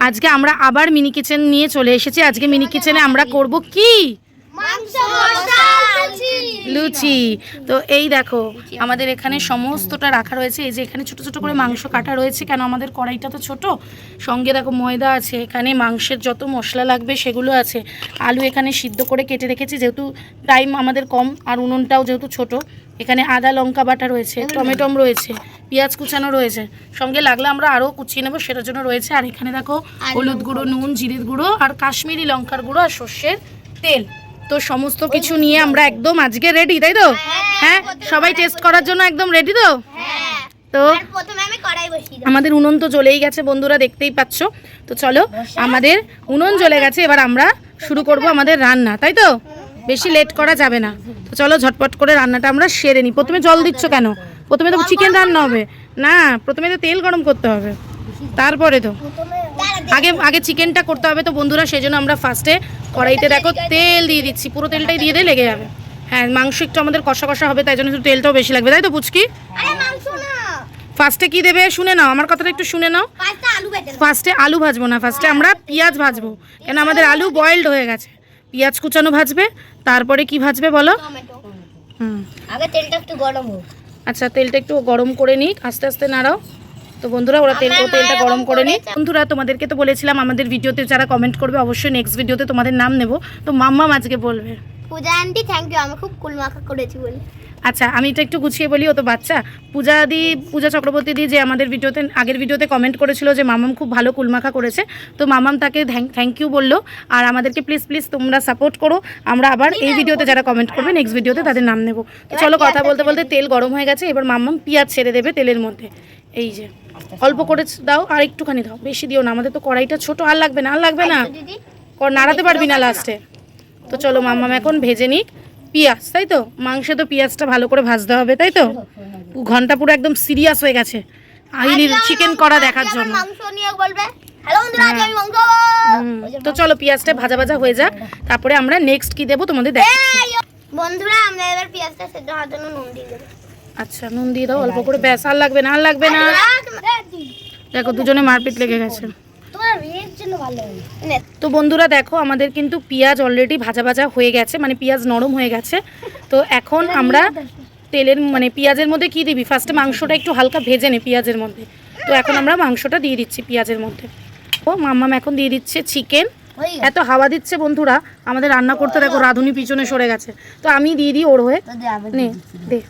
আজকে আমরা আবার মিনি কিচেন নিয়ে চলে এসেছি। আজকে মিনি কিচেনে আমরা করব কি? মাংস লুচি। তো এই দেখো আমাদের এখানে সমস্তটা রাখা রয়েছে। এই যে এখানে ছোট ছোট করে মাংস কাটা রয়েছে। কেন আমাদের কড়াইটা তো ছোট? সঙ্গে দেখো ময়দা আছে এখানে মাংসের যত মশলা লাগবে সেগুলো আছে। আলু এখানে সিদ্ধ করে কেটে রেখেছি যেহেতু টাইম আমাদের কম আর উনুনটাও যেহেতু ছোট। এখানে আদা লঙ্কা বাটা রয়েছে টমেটম রয়েছে পেঁয়াজ কুচানো রয়েছে। সঙ্গে লাগলে আমরা আরও কুচিয়ে নেব সেটার জন্য রয়েছে। আর এখানে দেখো হলুদ গুঁড়ো নুন জিরির গুঁড়ো আর কাশ্মীরি লঙ্কার গুঁড়ো আর সর্ষের তেল। তো সমস্ত কিছু নিয়ে আমরা একদম আজকে রেডি তাই তো? হ্যাঁ সবাই টেস্ট করার জন্য একদম রেডি তো? হ্যাঁ। তো আমাদের উনুন তো জ্বলেই গেছে বন্ধুরা দেখতেই পাচ্ছ। তো চলো আমাদের উনুন জ্বলে গেছে এবার আমরা শুরু করব আমাদের রান্না তাই তো? বেশি লেট করা যাবে না। তো চলো ঝটপট করে রান্নাটা আমরা সেরে নিই প্রথমে জল দিচ্ছ কেন? প্রথমে তো চিকেন রান্না হবে। না প্রথমে তো তেল গরম করতে হবে। তারপরে তো। আগে আগে চিকেনটা করতে হবে তো বন্ধুরা সেই জন্য আমরা ফার্স্টে কড়াইতে দেখো তেল দিয়ে দিচ্ছি পুরো তেলটাই দিয়ে দিয়ে লেগে যাবে। হ্যাঁ মাংস একটু আমাদের কষা কষা হবে তাই জন্য একটু তেলটাও বেশি লাগবে তাই তো পুচকি? ফার্স্টে কি দেবে শুনে নাও আমার কথাটা একটু শুনে নাও। ফার্স্টে আলু ভাজবো না ফার্স্টে আমরা পেঁয়াজ ভাজবো কেন আমাদের আলু বয়েলড হয়ে গেছে। পেঁয়াজ কুচানো ভাজবে তারপরে কি ভাজবে বলো? হুম। আগে তেলটা একটু গরম হোক। আচ্ছা তেলটা একটু গরম করে নিক আস্তে আস্তে নাড়াও। তো বন্ধুরা ওরা তেল ও তেলটা গরম করে নিক। বন্ধুরা তোমাদেরকে তো বলেছিলাম আমাদের ভিডিওতে যারা কমেন্ট করবে অবশ্যই নেক্সট ভিডিওতে তোমাদের নাম নেব। তো মাম্মা আজকে বলবে। পূজা আন্টি থ্যাংক ইউ আমি খুব কুল মাখা করেছি বলে। আচ্ছা আমি এটা একটু গুছিয়ে বলি ও তো বাচ্চা। পূজা দি পূজা চক্রবর্তী দি যে আমাদের ভিডিওতে আগের ভিডিওতে কমেন্ট করেছিল যে মামাম খুব ভালো কুলমাখা করেছে। তো মামাম তাকে থ্যাংক ইউ বলল। আর আমাদেরকে প্লিজ প্লিজ তোমরা সাপোর্ট করো। আমরা আবার এই ভিডিওতে যারা কমেন্ট করবে নেক্সট ভিডিওতে তাদের নাম নেব। তো চলো কথা বলতে বলতে তেল গরম হয়ে গেছে এবার মামাম পিঁয়াজ ছেড়ে দেবে তেলের মধ্যে। এই যে। অল্প করে দাও আর একটুখানি দাও। বেশি দিও না আমাদের তো কড়াইটা ছোট আর লাগবে না আর লাগবে না। কর নাড়াতে পারবি না লাস্টে তো চলো মাম্মাম এখন ভেজে নিক। পেঁয়াজ তাই তো? মাংসে তো পেঁয়াজটা ভালো করে ভাজতে হবে তাই তো? ঘণ্টা পুরো একদম সিরিয়াস হয়ে গেছে। আহিরির চিকেন করা দেখার জন্য। তো চলো পেঁয়াজটা ভাজা ভাজা হয়ে যাক। তারপরে আমরা নেক্সট কি দেবো তোমাদের দেখ বন্ধুরা আমরা এবার পেঁয়াজটা সেদ্ধ হওয়ার জন্য নুন দিয়ে দেবো। আচ্ছা নুন দিয়ে দাও অল্প করে। ব্যাস আর লাগবে না আর লাগবে না। দেখো দুজনে মারপিট লেগে গেছে। তো বন্ধুরা দেখো আমাদের কিন্তু পেঁয়াজ অলরেডি ভাজা ভাজা হয়ে গেছে মানে পেঁয়াজ নরম হয়ে গেছে। তো এখন আমরা তেলের মানে পেঁয়াজের মধ্যে কি দিবি? ফার্স্টে মাংসটা একটু হালকা ভেজে নে পেঁয়াজের মধ্যে। তো এখন আমরা মাংসটা দিয়ে দিচ্ছি পেঁয়াজের মধ্যে। ও মাম্মাম এখন দিয়ে দিচ্ছে চিকেন এত হাওয়া দিচ্ছে বন্ধুরা আমাদের রান্না করতে দেখো রাঁধুনি পিছনে সরে গেছে। তো আমি দিয়ে দিই ওর হয়ে। নে দে।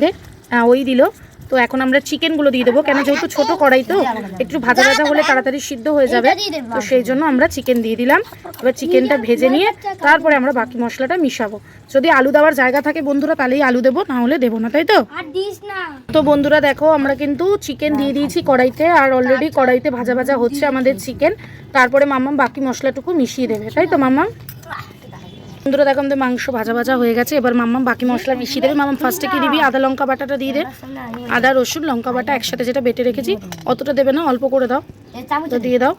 দে হ্যাঁ ওই দিল। তো এখন আমরা চিকেনগুলো দিয়ে দেবো। কেন যেহেতু ছোট কড়াই তো একটু ভাজা ভাজা হলে তাড়াতাড়ি সিদ্ধ হয়ে যাবে। তো সেই জন্য আমরা চিকেন দিয়ে দিলাম। এবার চিকেনটা ভেজে নিয়ে তারপরে আমরা বাকি মশলাটা মিশাবো। যদি আলু দেওয়ার জায়গা থাকে বন্ধুরা তাহলেই আলু দেবো না হলে দেবো না তাই তো? তো বন্ধুরা দেখো আমরা কিন্তু চিকেন দিয়ে দিয়েছি কড়াইতে আর অলরেডি কড়াইতে ভাজা ভাজা হচ্ছে আমাদের চিকেন। তারপরে মাম্মাম বাকি মশলাটুকু মিশিয়ে দেবে তাই তো মাম্মাম? বন্ধুরা দেখো আমাদের মাংস ভাজা ভাজা হয়ে গেছে। এবার মাম্মাম বাকি মশলা মিশিয়ে দেবে। মাম্মা ফার্স্টে কি দিবি? আদা লঙ্কা বাটাটা দিয়ে দে। আদা রসুন লঙ্কা বাটা একসাথে যেটা বেটে রেখেছি। অতটা দেবে না অল্প করে দাও। তো দিয়ে দাও।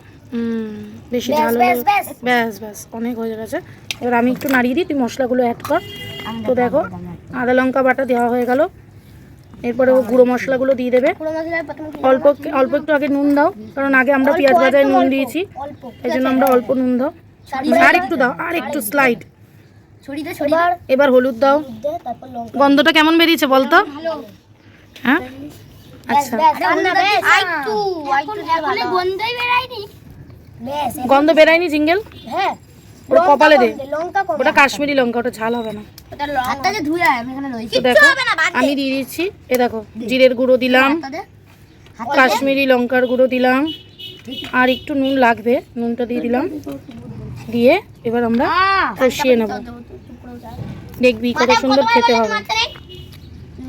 বেশি ঝাল ব্যাস ব্যাস। অনেক হয়ে গেছে। এবার আমি একটু নাড়িয়ে দিই তুই মশলাগুলো অ্যাড কর। তো দেখো আদা লঙ্কা বাটা দেওয়া হয়ে গেল। এরপরে ও গুঁড়ো মশলাগুলো দিয়ে দেবে। অল্প অল্প একটু আগে নুন দাও কারণ আগে আমরা পেঁয়াজ ভাজায় নুন দিয়েছি। এই জন্য আমরা অল্প নুন দাও। আর একটু দাও আর একটু স্লাইড এবার হলুদ দাও। তারপর লঙ্কা। গন্ধটা কেমন বেরিয়েছে বলতো হ্যাঁ? আচ্ছা। গন্ধই গন্ধ বেরায়নি জিঙ্গেল? হ্যাঁ ওটা কপালে দে। ওটা কাশ্মীরি লঙ্কা ওটা ঝাল হবে না। দেখো আমি দিয়ে দিচ্ছি। এ দেখো জিরের গুঁড়ো দিলাম। কাশ্মীরি লঙ্কার গুঁড়ো দিলাম। আর একটু নুন লাগবে নুনটা দিয়ে দিলাম। দিয়ে এবার আমরা কষিয়ে নেব। দেখবি কত সুন্দর খেতে হবে।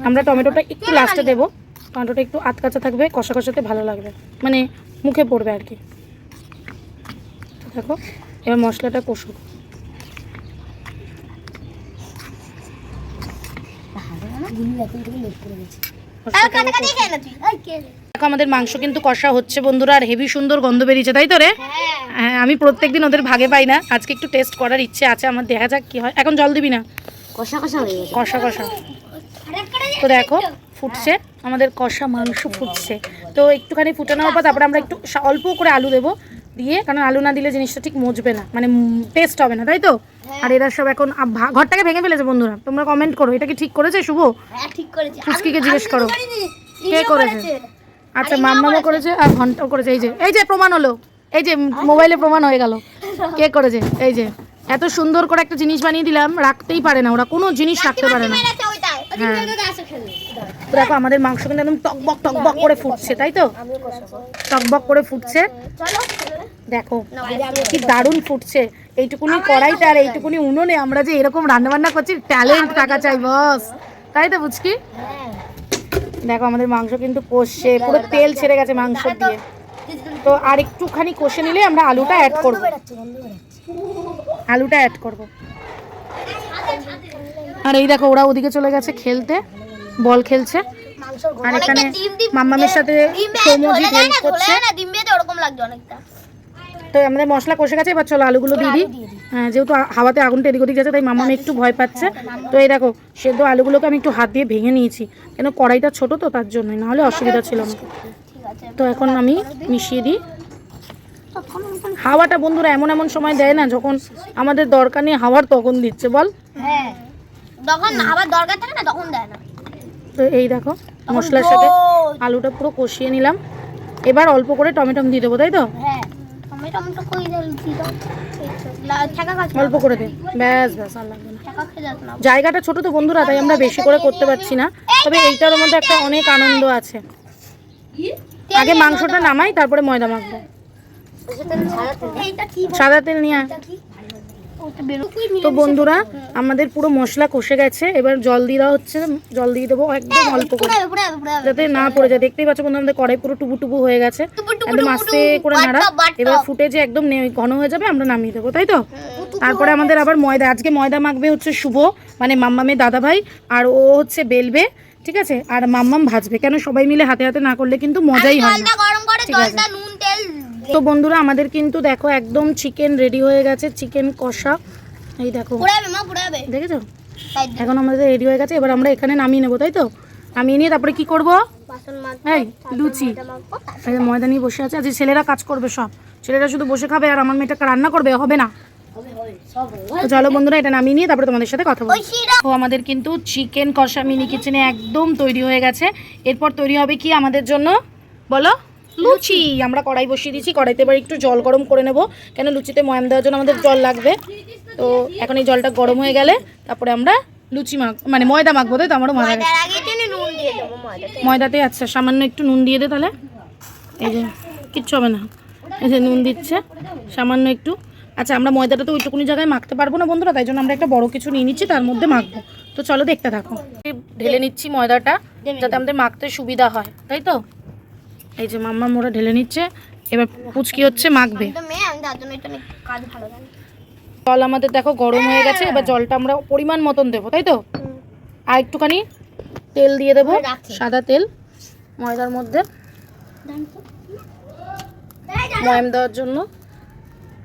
আমরা টমেটোটা একটু লাস্টে দেবো। টমেটোটা একটু আতকাচা থাকবে কষা কষাতে ভালো লাগবে। মানে মুখে পড়বে আর কি। দেখো এবার মশলাটা কষুক? দেখো আমাদের মাংস কিন্তু কষা হচ্ছে বন্ধুরা আর হেভি সুন্দর গন্ধ বেরিয়েছে তাই তো রে? হ্যাঁ। হ্যাঁ আমি প্রত্যেকদিন ওদের ভাগে পাই না। আজকে একটু টেস্ট করার ইচ্ছে আছে আমার দেখা যাক কি হয়। এখন জল দিবি না? কষা কষা হয়ে গেছে। কষা কষা। তো দেখো ফুটছে। আমাদের কষা মাংস ফুটছে। তো একটুখানি ফুটে নেওয়ার পর তারপরে আমরা একটু অল্প করে আলু দেবো দিয়ে কারণ আলু না দিলে জিনিসটা ঠিক মজবে না। মানে টেস্ট হবে না তাই তো? আর এরা সব এখন ঘরটাকে ভেঙে ফেলেছে বন্ধুরা। তোমরা কমেন্ট করো এটা কি ঠিক করেছে শুভ? হ্যাঁ ঠিক করেছে। ফুচকিকে জিজ্ঞেস করো। কে করেছে? আচ্ছা মাম্মামও করেছে আর ঘন্টাও করেছে। এই যে এই যে প্রমাণ হলো। এই যে মোবাইলে প্রমাণ হয়ে গেল। কে করেছে? এই যে। এত সুন্দর করে একটা জিনিস বানিয়ে দিলাম রাখতেই পারে না ওরা কোনো জিনিস রাখতে পারে না। হ্যাঁ। দেখো আমাদের মাংস কিন্তু একদম টকবক টকবক করে ফুটছে তাই তো? টকবক করে ফুটছে। দেখো কি দারুণ ফুটছে। এইটুকুনি কড়াইতে আর এইটুকুনি উনুনে আমরা যে এরকম রান্না বান্না করছি ট্যালেন্ট থাকা চাই বস। তাই তো বুঝকি? দেখো আমাদের মাংস কিন্তু কষছে পুরো তেল ছেড়ে গেছে মাংস দিয়ে। তো আর একটুখানি কষে নিলে আমরা আলুটা অ্যাড করব। আলুটা অ্যাড করব। আর এই দেখো ওরা ওদিকে চলে গেছে খেলতে বল খেলছে। আর এখানে মাম্মামের সাথে সৌমজিৎ হেল্প করছে তো আমাদের মশলা কষে গেছে এবার চলো আলুগুলো দিয়ে দিই। হ্যাঁ যেহেতু হাওয়াতে আগুনটা এদিক ওদিক যাচ্ছে তাই মামাম একটু ভয় পাচ্ছে। তো এই দেখো সেদ্ধ আলুগুলোকে আমি একটু হাত দিয়ে ভেঙে নিয়েছি কেন কড়াইটা ছোট তো তার জন্যই নাহলে অসুবিধা ছিল না। তো এখন আমি মিশিয়ে দিই। হাওয়াটা বন্ধুরা এমন এমন সময় দেয় না যখন আমাদের দরকার নেই হাওয়ার তখন দিচ্ছে বল। হ্যাঁ। আবার দরকার থাকে না তখন দেয় না। তো এই দেখো মশলার সাথে আলুটা পুরো কষিয়ে নিলাম। এবার অল্প করে টমেটো দিয়ে দেবো তাই তো? হ্যাঁ অল্প করে দে। ব্যাস ব্যাস আর লাগবে না। জায়গাটা ছোট তো বন্ধুরা তাই আমরা বেশি করে করতে পারছি না। তবে এইটার মধ্যে একটা অনেক আনন্দ আছে। আগে মাংসটা নামাই তারপরে ময়দা মাখবো। সাদা তেল নিয়ে তো বন্ধুরা আমাদের পুরো মশলা কষে গেছে। এবার জল দিয়ে দেওয়া হচ্ছে। জল দিয়ে দেবো একদম অল্প করে। যাতে না পড়ে যায়। দেখতেই পাচ্ছ বন্ধু আমাদের কড়াই পুরো টুবু টুবু হয়ে গেছে। একদম আস্তে করে নাড়া। এবার ফুটে যে একদম ঘন হয়ে যাবে আমরা নামিয়ে দেবো তাই তো? তারপরে আমাদের আবার ময়দা। আজকে ময়দা মাখবে হচ্ছে শুভ মানে মাম্মামের দাদা ভাই আর ও হচ্ছে বেলবে ঠিক আছে? আর মাম্মাম ভাজবে। কেন সবাই মিলে হাতে হাতে না করলে কিন্তু মজাই হয় না। ঠিক আছে। তো বন্ধুরা আমাদের কিন্তু দেখো একদম চিকেন রেডি হয়ে গেছে চিকেন কষা। এই দেখো। দেখেছ? এখন আমাদের রেডি হয়ে গেছে এবার আমরা এখানে নামিয়ে নেব তাই তো? নামিয়ে নিয়ে তারপরে কি করব? এই লুচি। ময়দা নিয়ে বসে আছে আজ ছেলেরা কাজ করবে সব। ছেলেরা শুধু বসে খাবে আর আমার মেয়েটা রান্না করবে হবে না? চলো বন্ধুরা এটা নামিয়ে নিয়ে তারপরে তোমাদের সাথে কথা বলব। আমাদের কিন্তু চিকেন কষা মিনি কিচেনে একদম তৈরি হয়ে গেছে। এরপর তৈরি হবে কি আমাদের জন্য? বলো। লুচি। আমরা কড়াই বসিয়ে দিয়েছি কড়াইতে এবার একটু জল গরম করে নেব। কেন লুচিতে ময়াম দেওয়ার জন্য আমাদের জল লাগবে। তো এখন এই জলটা গরম হয়ে গেলে তারপরে আমরা লুচি মাখ মানে ময়দা মাখবো তাই তো আমারও ময়দা ময়দাতে। আচ্ছা সামান্য একটু নুন দিয়ে দে তাহলে। এই যে কিচ্ছু হবে না। এই যে নুন দিচ্ছে সামান্য একটু। আচ্ছা আমরা ময়দাটা তো ওইটুকুনি জায়গায় মাখতে পারব না বন্ধুরা তাই জন্য আমরা একটা বড় কিছু নিয়ে নিচ্ছি তার মধ্যে মাখবো। তো চলো দেখতে থাকো। ঢেলে নিচ্ছি ময়দাটা যাতে আমাদের মাখতে সুবিধা হয় তাই তো? এই যে মাম্মা মোরা ঢেলে নিচ্ছে এবার পুচকি হচ্ছে মাখবে। জল আমাদের দেখো গরম হয়ে গেছে এবার জলটা আমরা পরিমাণ মতন দেবো তাই তো? আর একটুখানি তেল দিয়ে দেবো সাদা তেল ময়দার মধ্যে। ময়াম দেওয়ার জন্য।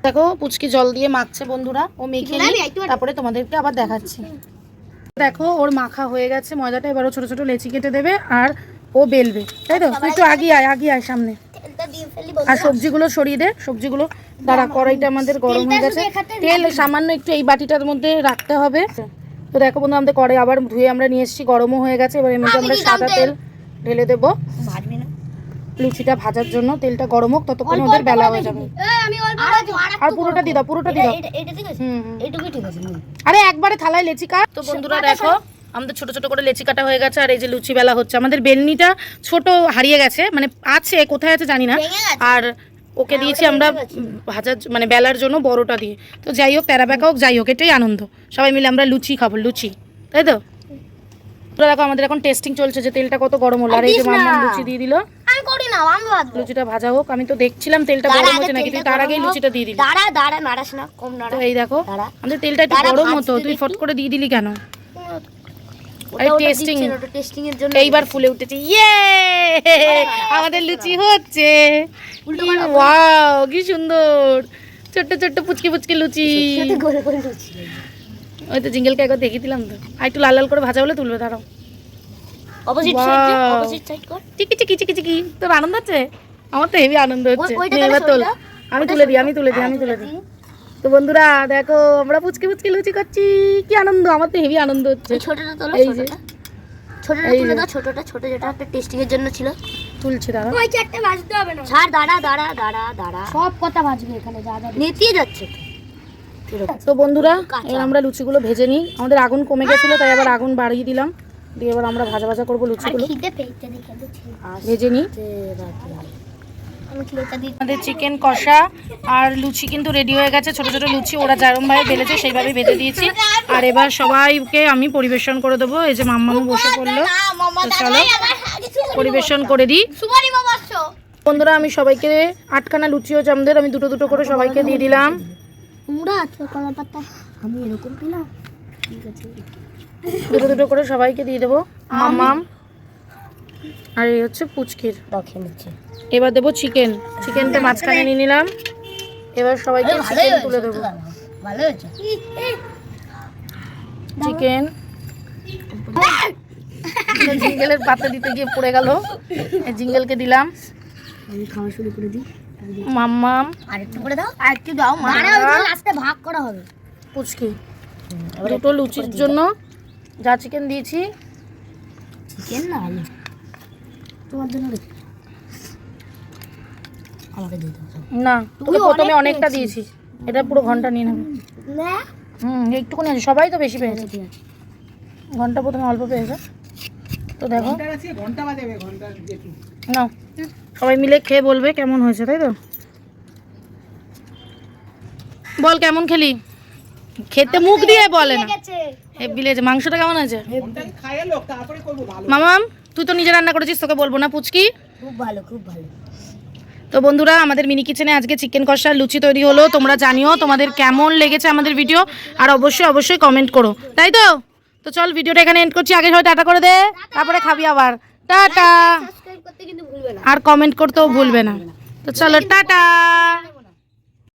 দেখো পুচকি জল দিয়ে মাখছে বন্ধুরা ও মেখে তারপরে তোমাদেরকে আবার দেখাচ্ছি। দেখো ওর মাখা হয়ে গেছে ময়দাটা এবারও ছোট ছোট লেচি কেটে দেবে আর ও বেলবে তাই তো? তুই একটু আগিয়ে আয় আগিয়ে আয় সামনে। তেলটা দিয়ে ফেলি আর সবজিগুলো সরিয়ে দে সবজিগুলো। দাঁড়া কড়াইটা আমাদের গরম হয়ে গেছে। তেল সামান্য একটু এই বাটিটার মধ্যে রাখতে হবে। তো দেখো বন্ধু আমাদের কড়াই আবার ধুয়ে আমরা নিয়ে এসেছি গরমও হয়ে গেছে। এবার এর মধ্যে আমরা সাদা তেল। ঢেলে দেবো। লুচিটা ভাজার জন্য তেলটা গরম হোক ততক্ষণ ওদের বেলা হয়ে যাবে। আমি অল্প ভাজবো আর পুরোটা দাও পুরোটা দাও। হুম আছে। আরে একবারে থালায় লেচি কাট। তো বন্ধুরা দেখো আমাদের ছোট ছোট করে লেচি কাটা হয়ে গেছে আর এই যে লুচি বেলা হচ্ছে। আমাদের বেলনিটা ছোট হারিয়ে গেছে মানে আছে কোথায় আছে জানি না। আর ওকে দিয়েছি আমরা ভাজার মানে বেলার জন্য বড়টা দিয়ে। তো যাই হোক তেরা বেঁকা হোক যাই হোক এটাই আনন্দ। সবাই মিলে আমরা লুচি খাব লুচি। তাই তো? দেখো আমাদের এখন টেস্টিং চলছে যে তেলটা কত গরম হলো। আর এই যে। মাম্মাম লুচি দিয়ে দিল। আমি করি না আমি ভাজবো লুচিটা ভাজা হোক আমি তো দেখছিলাম তেলটা গরম হচ্ছে নাকি তুই তার আগেই লুচিটা দিয়ে দিলি। দাঁড়া দাঁড়া নাড়াস না কম তো নাড়া এই দেখো আমাদের তেলটা একটু গরম হতো তুই ফট করে দিয়ে দিলি কেন? ওটা testing এর জন্য এইবার ফুলে উঠেছে। ইয়ে আমাদের লুচি হচ্ছে। ওয়াও কি সুন্দর। ছোট্ট ছোট্ট পুচকি পুচকি লুচি। ওই তো জিঙ্গেলকে একবার দেখিয়ে দিলাম তো। আর একটু লাল লাল করে ভাজা হলে তুলবে দাঁড়াও। Opposite Wow. Side opposite side কর। চিকি চিকি চিকি চিকি। তোর আনন্দ হচ্ছে? আমার তো হেভি আনন্দ হচ্ছে। এবার তোল। আমি তুলে দিই আমি তুলে দিই আমি তুলে দিই। তো বন্ধুরা দেখো আমরা পুচকে পুচকে লুচি করছি। কি আনন্দ আমার তো হেভি আনন্দ হচ্ছে। ছোটটা তোলো এই যে। ছোটটা। তুলে দাও ছোটটা ছোট যেটা একটা টেস্টিং এর জন্য ছিল। তুলছি দাঁড়া ওই চারটে ভাজতে হবে না। ছাড় দাঁড়া দাঁড়া দাঁড়া দাঁড়া। সব কথা ভাজবে এখানে যা যা নেতিয়ে যাচ্ছে। তো। বন্ধুরা এবার আমরা লুচিগুলো ভেজে নিই। আমাদের আগুন কমে গেছিল তাই আবার আগুন বাড়িয়ে দিলাম। দিয়ে এবার আমরা ভাজা ভাজা করব লুচিগুলো। ভেজে নিই। আমাদের চিকেন কষা আর লুচি কিন্তু রেডি হয়ে গেছে। ছোট ছোট লুচি ওরা যেরমভাবে বেলেছে সেইভাবে বেঁধে দিয়েছি। আর এবার সবাইকে আমি পরিবেশন করে দেবো। এই যে মাম্মামু বসে পড়ল। চলো পরিবেশন করে দিই। বন্ধুরা আমি সবাইকে আটখানা লুচি ও চামদের আমি দুটো দুটো করে সবাইকে দিয়ে দিলাম। আমি এরকম পেলাম? দুটো দুটো করে সবাইকে দিয়ে দেবো। মাম্মাম। আর এই হচ্ছে পুচকির এবার দেবো চিকেন। চিকেনটা মাঝখানে নিয়ে নিলাম। এবার সবাইকে চিকেন তুলে দেবো। চিকেন। জিঙ্গেলের পাতে দিতে গিয়ে পড়ে গেল। জিঙ্গেলকে দিলাম। আমি খাওয়া শুরু করে দিই। মাম্মাম। আর একটু করে দাও। আর একটু দাও মা। লাস্টে ভাগ করা হবে। পুচকি। দুটো লুচির জন্য যা চিকেন দিয়েছি। চিকেন না আলু। তোমার জন্য রেখে আমাকে দিয়ে দাও না তোকে প্রথমে অনেকটা দিয়েছি এটা পুরো ঘণ্টা নিয়ে নেবে। না? হুম একটুখানি আছে সবাই তো বেশি পেয়েছে। ঠিক আছে। ঘণ্টা প্রথমে অল্প পেয়েছে। তো দেখো। না সবাই মিলে খেয়ে বলবে কেমন হয়েছে তাই তো? বল কেমন খেলি? খেতে মুখ দিয়ে বলে না। হেব্বি লেগেছে মাংসটা কেমন আছে মামাম? তুই তো নিজে রান্না করেছিস তোকে বলব না পুচকি? খুব ভালো খুব ভালো। তো বন্ধুরা আমাদের মিনি কিচেনে আজকে চিকেন কষার লুচি তৈরি হলো তোমরা জানিও তোমাদের কেমন লেগেছে আমাদের ভিডিও আর অবশ্যই অবশ্যই কমেন্ট করো। তাই তো? তো চল ভিডিওটা এখানে এন্ড করছি আগে সবাই টাটা করে দে তারপরে খাবি আবার। টাটা। আর কমেন্ট করতেও ভুলবে না। তো চলো টাটা।